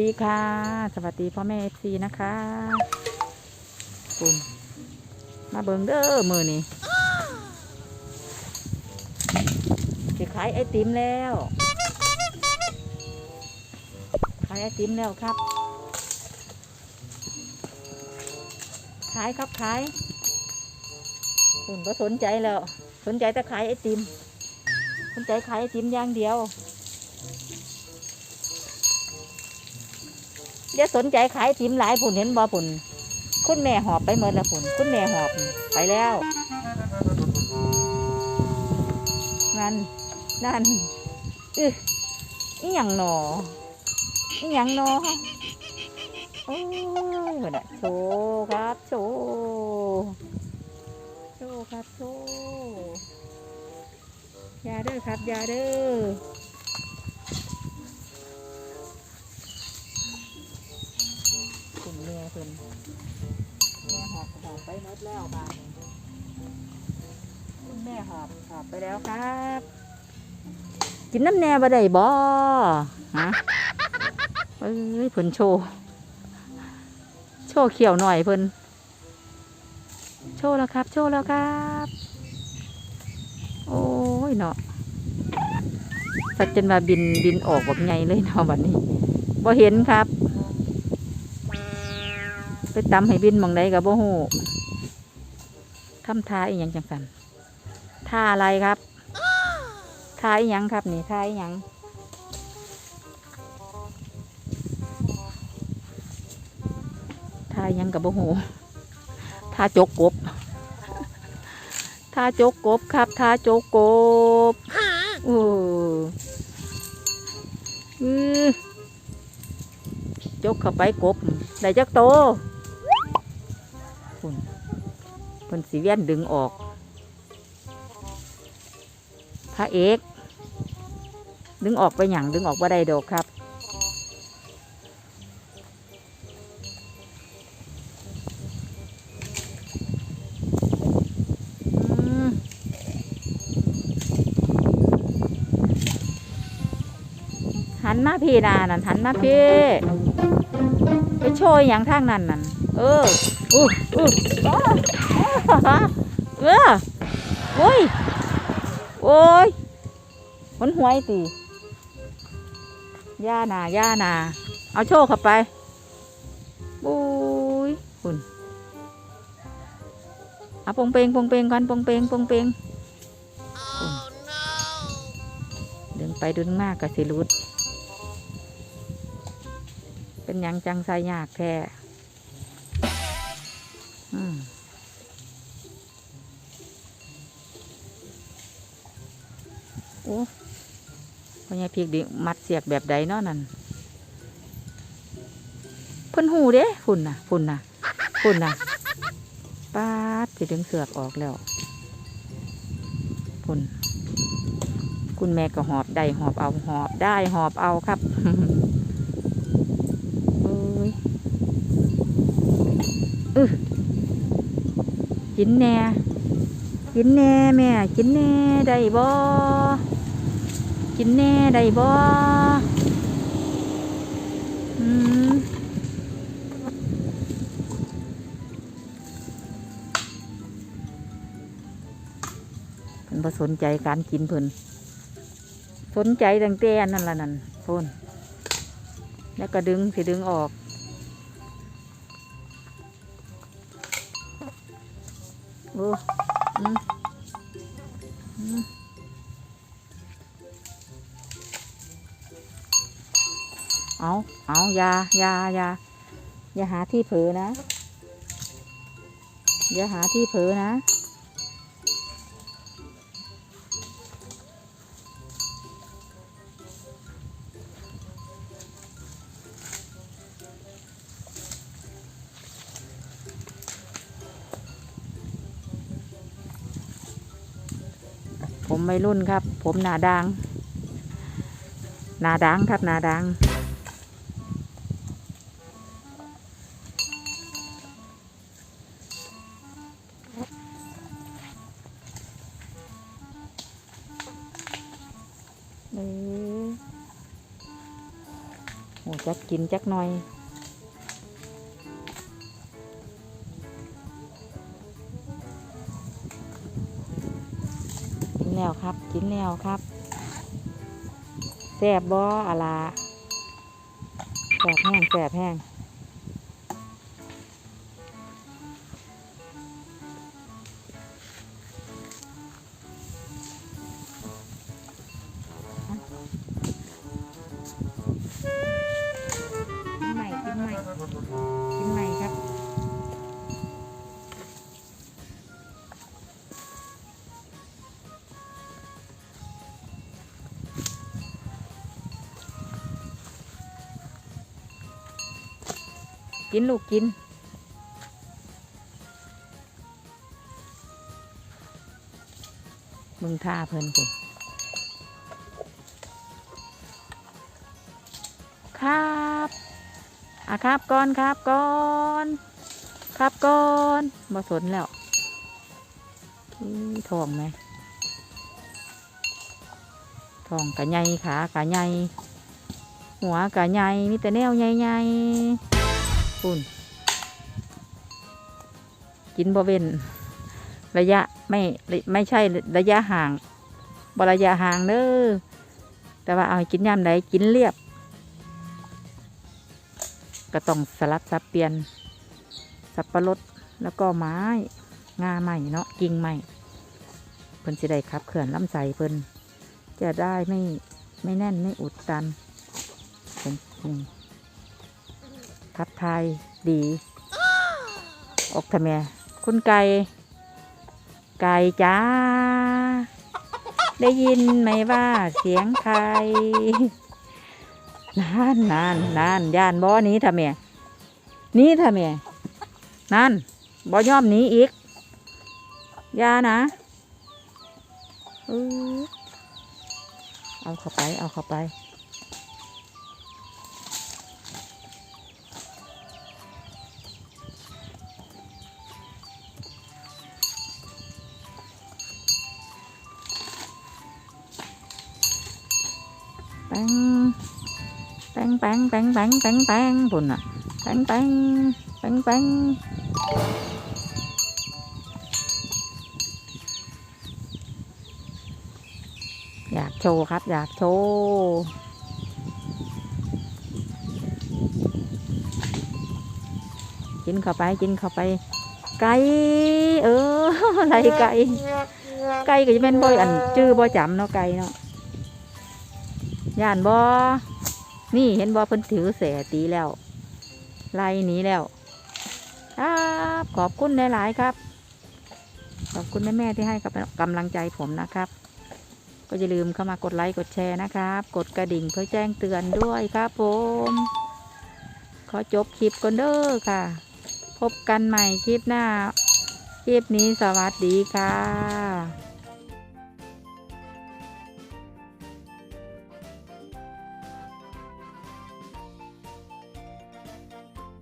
ดีค่ะ สวัสดีพ่อแม่เอฟซีนะคะคุณมาเบิงเด้อมือนี่สิขายไอติมแล้วขายไอติมแล้วครับ ขายครับขายคุณก็สนใจแล้ว สนใจแต่ขายไอติม สนใจขายไอติมอย่างเดียว อย่าสนใจขายติมหลายผุนเห็นบ่ผุนคุณแม่หอบไปเมื่อละผุนคุณแม่หอบไปแล้วนั่นนั่นอึอีหยังหนออีหยังหนอโอ้ยหัวน่ะโชว์ครับโชว์โชว์ครับโชว์ยาเด้อครับยาเด้อ พิ่นแม่หอบหอบไปหมดแล้วบ้านคุณแม่หอบหอบไปแล้วครับ กินน้ำแน่บ่ได้บ่ฮะเอ้ยเพิ่นโชว์โชว์เขียวหน่อยเพิ่นโชว์แล้วครับ โชว์แล้วครับ โอ้ยเนาะสัจจนว่าบินบินออกแบบไงเลยเนาะบัดนี้บ่เห็นครับ ไปตำให้บินหมองใดกับโบหูทำท่าอีหยังจังสันท่าอะไรครับท่าอีหยังครับนี่ท่าอีหยังท่าอีหยังกับโบหูท่าจกกบท่าจกกบครับท่าจกกบโอ้อือจกเข้าไปกบได้จักโต คุณเพิ่นสีเวียนดึงออก พระเอก ดึงออกไปหยังดึงออกว่าได้ดอกครับอืมหันมาพี่นานั่นหันมาพี่ไปโชยอย่างทางนั้นนั่น เอออู้อู้อ้าอ้าเออโอ้ยโอ้ยมันหวยตีย่านาย่านาเอาโชว์เข้าไปบุ้ยคุณเอาปงเปงปงเปงก่อนปงเปงปงเปงคุณดึงไปดึงมากกะสิรุดเป็นหยังจังใส่ยากแท้อืม โอ้พ่อใหญ่พีกดิมัดเสียกแบบใดเนาะนั่นเพิ่นหูเด้ฝุ่นน่ะฝุ่นน่ะฝุ่นน่ะป้าดสิดึงเสือกออกแล้วฝุ่นคุณแม่ก็หอบได้หอบเอาหอบได้หอบเอาครับเอ้ยอึ กินแน่กินแน่แม่ กินแน่ได้บ่กินแน่ได้บ่อืมเพิ่นบ่สนใจการกินเพิ่นสนใจตั้งแต่นั่นล่ะนั่นโฟนแล้วก็ดึงสิดึงออก อืมอืมเอาเอาอย่าอย่าอย่าอย่าหาที่เผลอนะ อย่าหาที่เผลอนะ ผมไม่รุ่นครับ ผมหนาดังหนาดังครับหนาดังเอออ้จักกินจักหน่อย แล้วครับ กินแล้วครับแซ่บบ่อะลาแซ่บแห้งแซ่บแห้งกินใหม่นใหม่กินใหม่ กินลูกกิน มึงท่าเพิ่นคุณครับอะครับก่อนครับก่อนครับก่อนบ่สนแล้วทองไหมทองกะใหญ่ขากะใหญ่หัวกะใหญ่มีแต่แนวใหญ่ ปุ่นกินบริเวนระยะไม่ไม่ใช่ระยะห่างบระยะห่างเด้อแต่ว่าเอากินยามใดกินเรียบ ก็ต้องสลับสับเปลี่ยน สับปะรดแล้วก็ไม้งาใหม่เนาะกิ่งใหม่เพิ่นจะได้ขับเขื่อนลำไส้เพิ่นจะได้ไม่ไม่แน่นไม่อุดตันเป็นอืม ทายดี ออกทำไมคุณไก่ ไก่จ้า ได้ยินไหมว่าเสียงใครนานนานนานย่านบ่หนี้ทำไมนี้ทำไมนั่นบ่ย่อมหนีอีกอยานะเอาเข้าไป เอาเข้าไป แป้งแป้งแป้งแป้งแป้งแป้งแป้งพุ่นอะแป้งแป้งแป้งแป้งอยากโชว์ครับ อยากโชว์กินเข้าไปกินเข้าไป ไก่เอออะไรไก่ไก่ก็จะเป็นบ่อยอันจื้อบ่จำเนาะไก่เนาะ ย่านบอนี่เห็นบอเพิ่นถือแสตีแล้ว ไล่หนีแล้ว ครับ ขอบคุณหลายๆครับ ขอบคุณแม่ๆที่ให้กำลังใจผมนะครับ ก็อย่าลืมเข้ามากดไลค์กดแชร์นะครับ กดกระดิ่งเพื่อแจ้งเตือนด้วยครับผม ขอจบคลิปก่อนเด้อค่ะ พบกันใหม่คลิปหน้า คลิปนี้สวัสดีค่ะ